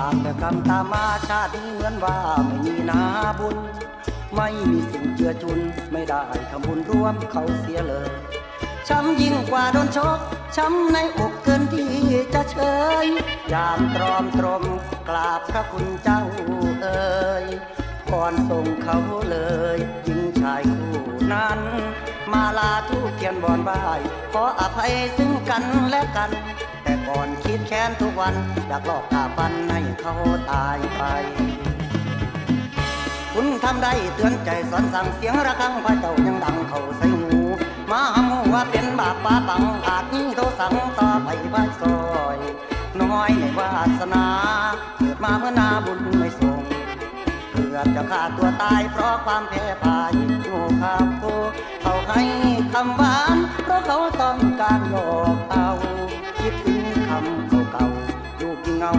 ากแต่กรรมตามมาชาตินี้เหมือนว่าไม่มีนาบุญ ไม่มีสิ่งเจือจุน ไม่ได้ทำบุญร่วมเขาเสียเลย ช้ำยิ่งกว่าโดนชก ช้ำในอกเกินที่จะเชยยามตรอมตรมกราบพระคุณเจ้าเอ่ยพรส่งเขาเลยหญิงชายคู่นั้น มาลาทูเทียนบอนบาย ขออภัยซึ่งกันและกัน แต่ก่อนคิดแค้นทุกวันอยากลอกตาฟันให้เขาตายไป คุณทำได้เตือนใจสอนสั่งเสียงระฆังพระเจ้ายังดังเขาใส่หูมาหำว่าเป็นบาปป่าปังอาจนี้โทสังต่อไปบ้านซอยน้อยในวาสนา เกิดมาเมื่อนาบุญไม่ส่งเกือบจะฆ่าตัวตายเพราะความแพ้พ่าย เหงา